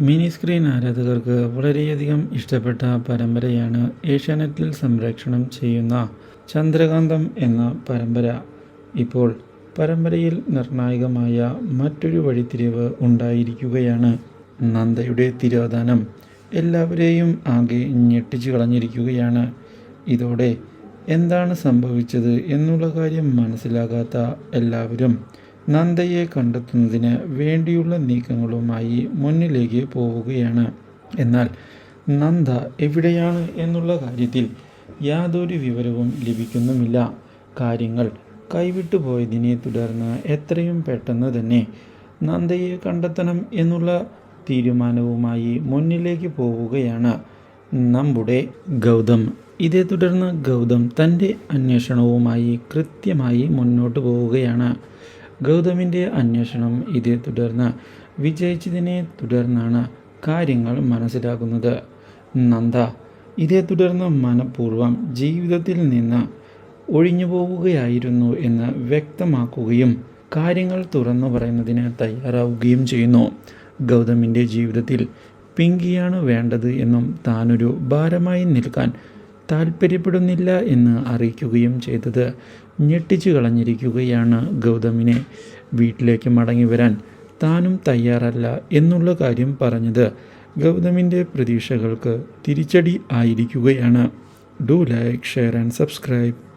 Mini screen ആരാധകർക്ക് വളരെയധികം ഇഷ്ടപ്പെട്ട പരമ്പരയാണ് ഏഷ്യാനെറ്റിൽ സംരക്ഷണം ചെയ്യുന്ന ചന്ദ്രകാന്തം എന്ന പരമ്പര. ഇപ്പോൾ പരമ്പരയിൽ നിർണായകമായ മറ്റൊരു വഴിത്തിരിവ് ഉണ്ടായിരിക്കുകയാണ് നന്ദയുടെ തിരോധാനം. എല്ലാവരെയും ആകെ ഞെട്ടിച്ചു കളഞ്ഞിരിക്കുകയാണ്. ഇതോടെ എന്താണ് സംഭവിച്ചത് എന്നുള്ള കാര്യം മനസ്സിലാകാത്ത എല്ലാവരും നന്ദയെ കണ്ടെത്തുന്നതിന് വേണ്ടിയുള്ള നീക്കങ്ങളുമായി മുന്നിലേക്ക് പോവുകയാണ്. എന്നാൽ നന്ദ എവിടെയാണ് എന്നുള്ള കാര്യത്തിൽ യാതൊരു വിവരവും ലഭിക്കുന്നുമില്ല. കാര്യങ്ങൾ കൈവിട്ടു പോയതിനെ തുടർന്ന് എത്രയും പെട്ടെന്ന് തന്നെ നന്ദയെ കണ്ടെത്തണം എന്നുള്ള തീരുമാനവുമായി മുന്നിലേക്ക് പോവുകയാണ്. നമ്മുടെ ഗൗതം. ഇതേ തുടർന്ന് ഗൗതം തന്റെ അന്വേഷണവുമായി കൃത്യമായി മുന്നോട്ട് പോവുകയാണ്. ഗൗതമിന്റെ അന്വേഷണം ഇതേ തുടർന്ന്. വിജയിച്ചതിനെ തുടർന്നാണ് കാര്യങ്ങൾ മനസ്സിലാക്കുന്നത് നന്ദ ഇതേ തുടർന്ന് മനഃപൂർവം ജീവിതത്തിൽ നിന്ന് ഒഴിഞ്ഞു പോവുകയായിരുന്നു എന്ന് വ്യക്തമാക്കുകയും കാര്യങ്ങൾ തുറന്നു പറയുന്നതിന് തയ്യാറാവുകയും ചെയ്യുന്നു. ഗൗതമിന്റെ ജീവിതത്തിൽ പിങ്കിയാണ് വേണ്ടത് എന്നും താനൊരു ഭാരമായി നിൽക്കാൻ താല്പര്യപ്പെടുന്നില്ല എന്ന് അറിയിക്കുകയും ചെയ്തത്. ഞെട്ടിച്ചു കളഞ്ഞിരിക്കുകയാണ് ഗൗതമിനെ. വീട്ടിലേക്ക് മടങ്ങി വരാൻ താനും തയ്യാറല്ല എന്നുള്ള കാര്യം പറഞ്ഞത് ഗൗതമിന്റെ പ്രതീക്ഷകൾക്ക് തിരിച്ചടി ആയിരിക്കുകയാണ്. Do like share and subscribe.